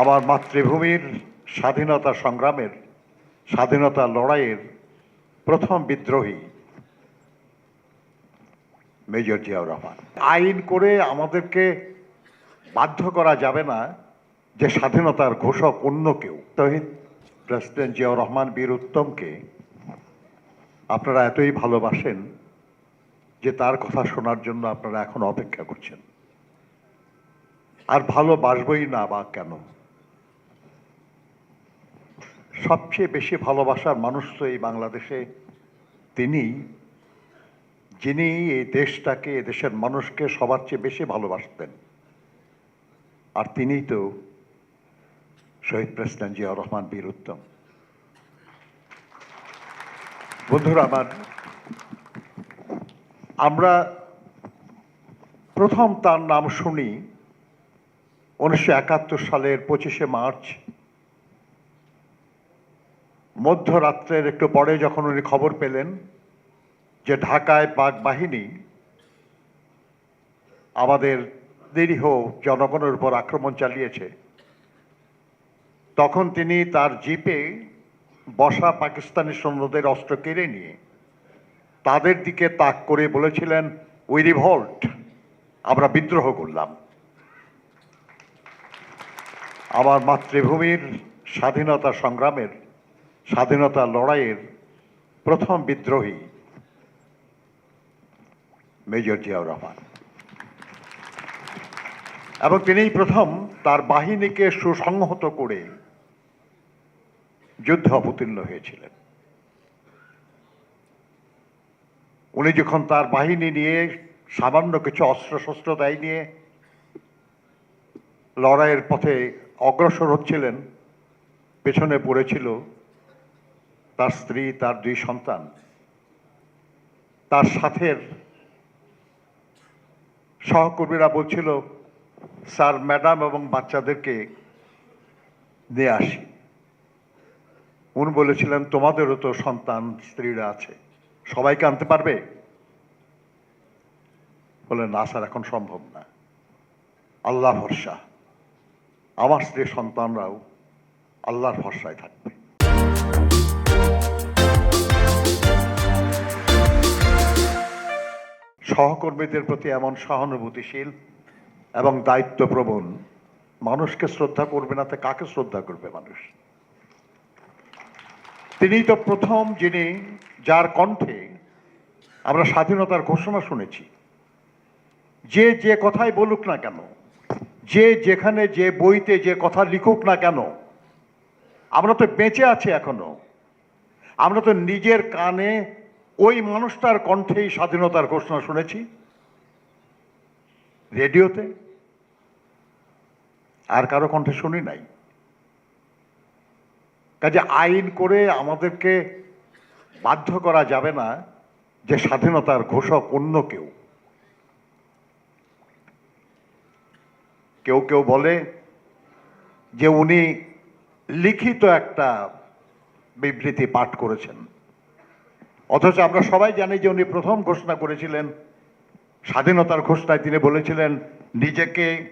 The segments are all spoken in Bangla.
আমার মাতৃভূমির স্বাধীনতা সংগ্রামের, স্বাধীনতা লড়াইয়ের প্রথম বিদ্রোহী মেজর জিয়াউর রহমান। আইন করে আমাদেরকে বাধ্য করা যাবে না যে স্বাধীনতার ঘোষক অন্য কেউ। শহীদ প্রেসিডেন্ট জিয়াউর রহমান, বীর উত্তমকে আপনারা এতই ভালোবাসেন যে তার কথা শোনার জন্য আপনারা এখন অপেক্ষা করছেন। আর ভালোবাসবই না বা কেন? সবচেয়ে বেশি ভালোবাসার মানুষ তো এই বাংলাদেশে তিনি, যিনি এই দেশটাকে দেশের মানুষকে সবার চেয়ে বেশি ভালোবাসতেন। আর তিনিই তো শহীদ প্রেসিডেন্ট জিয়াউর রহমান বীর উত্তম। বন্ধুরা আমার, আমরা প্রথম তার নাম শুনি উনিশশো একাত্তর সালের পঁচিশে মার্চ মধ্যরাত্রের একটু পরে যখন উনি খবর পেলেন যে ঢাকায় পাক বাহিনী আমাদের নিরীহ জনগণের উপর আক্রমণ চালিয়েছে, তখন তিনি তার জিপে বসা পাকিস্তানি সৈন্যদের অস্ত্র কেড়ে নিয়ে তাদের দিকে তাক করে বলেছিলেন উই রিভল্ট আমরা বিদ্রোহ করলাম। আমার মাতৃভূমির স্বাধীনতা সংগ্রামের স্বাধীনতা লড়াইয়ের প্রথম বিদ্রোহী মেজর জিয়াউর রহমান। এবং তিনিই প্রথম তার বাহিনীকে সুসংহত করে যুদ্ধ অবতীর্ণ হয়েছিলেন। উনি যখন তার বাহিনী নিয়ে সামান্য কিছু অস্ত্রশস্ত্র দায় নিয়ে লড়াইয়ের পথে অগ্রসর হচ্ছিলেন, পেছনে পড়েছিল তার স্ত্রী, তার দুই সন্তান, তার সাথের সহকর্মীরা বলছিল, স্যার, ম্যাডাম এবং বাচ্চাদেরকে নিয়ে আসি। উনি বলেছিলেন, তোমাদেরও তো সন্তান, স্ত্রীরা আছে। সবাইকে আনতে পারবে? বলে, না, স্যার, এখন সম্ভব না। আল্লাহ ভরসা। আমার স্ত্রী সন্তানরাও আল্লাহর ভরসায় থাকবে। সহকর্মীদের প্রতি এমন সহানুভূতিশীল এবং দায়িত্বপ্রবণ মানুষকে শ্রদ্ধা করবে না, তা কাকে শ্রদ্ধা করবে মানুষ? তিনিই তো প্রথম যিনি যার কণ্ঠে আমরা স্বাধীনতার ঘোষণা শুনেছি। যে যে কথাই বলুক না কেন, যে যেখানে যে বইতে যে কথা লিখুক না কেন, আমরা তো বেঁচে আছি এখনও। আমরা তো নিজের কানে ওই মানুষটার কণ্ঠেই স্বাধীনতার ঘোষণা শুনেছি, রেডিওতে। আর কারও কণ্ঠে শুনি নাই। কাজে আইন করে আমাদেরকে বাধ্য করা যাবে না যে স্বাধীনতার ঘোষক অন্য কেউ। কেউ কেউ বলে যে উনি লিখিত একটা বিবৃতি পাঠ করেছেন। অথচ আমরা সবাই জানি যে উনি প্রথম ঘোষণা করেছিলেন, স্বাধীনতার ঘোষণায় তিনি বলেছিলেন, নিজেকে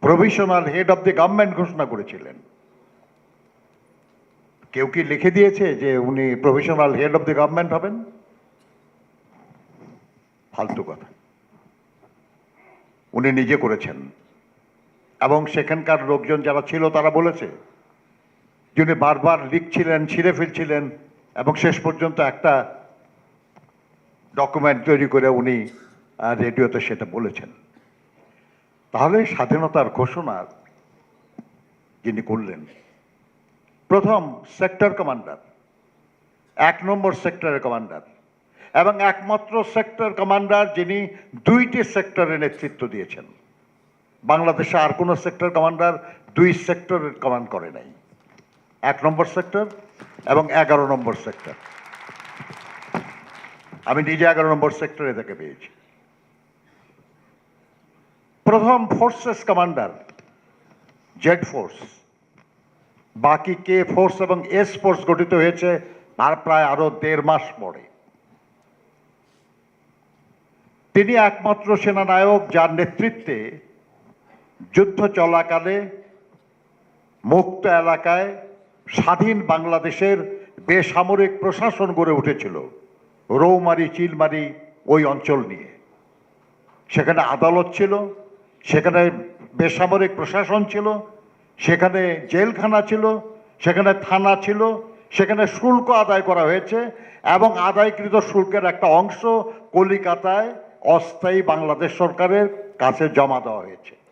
provisional head of the government ঘোষণা করেছিলেন। কেউ কি লিখে দিয়েছে যে উনি provisional head of the government হবেন? ফালতু কথা। উনি নিজে করেছেন। এবং সেখানকার লোকজন যারা ছিল তারা বলেছে যে উনি বারবার লিখছিলেন, ছিঁড়ে ফেলছিলেন, এবং শেষ পর্যন্ত একটা ডকুমেন্ট তৈরি করে উনি রেডিওতে সেটা বলেছেন। তাহলে স্বাধীনতার ঘোষণা যিনি করলেন, প্রথম সেক্টর কমান্ডার এক নম্বর সেক্টরের কমান্ডার এবং একমাত্র সেক্টর কমান্ডার যিনি দুইটি সেক্টরের নেতৃত্ব দিয়েছেন। বাংলাদেশে আর কোনো সেক্টর কমান্ডার দুই সেক্টরের কমান্ড করে নাই। এক নম্বর সেক্টর এবং এগারো নম্বর সেক্টর আমি নিজে এগারো নম্বর সেক্টরে তাকে পেয়েছি। প্রথম ফোর্সেস কমান্ডার জেড ফোর্স বাকি কে ফোর্স এবং এস ফোর্স গঠিত হয়েছে তার প্রায় আরও দেড় মাস পরে। তিনি একমাত্র সেনানায়ক যার নেতৃত্বে যুদ্ধ চলাকালে মুক্ত এলাকায় স্বাধীন বাংলাদেশের বেসামরিক প্রশাসন গড়ে উঠেছিল। রৌমারি, চিলমারি ওই অঞ্চল নিয়ে। সেখানে আদালত ছিল, সেখানে বেসামরিক প্রশাসন ছিল, সেখানে জেলখানা ছিল, সেখানে থানা ছিল, সেখানে শুল্ক আদায় করা হয়েছে এবং আদায়কৃত শুল্কের একটা অংশ কলিকাতায় অস্থায়ী বাংলাদেশ সরকারের কাছে জমা দেওয়া হয়েছে।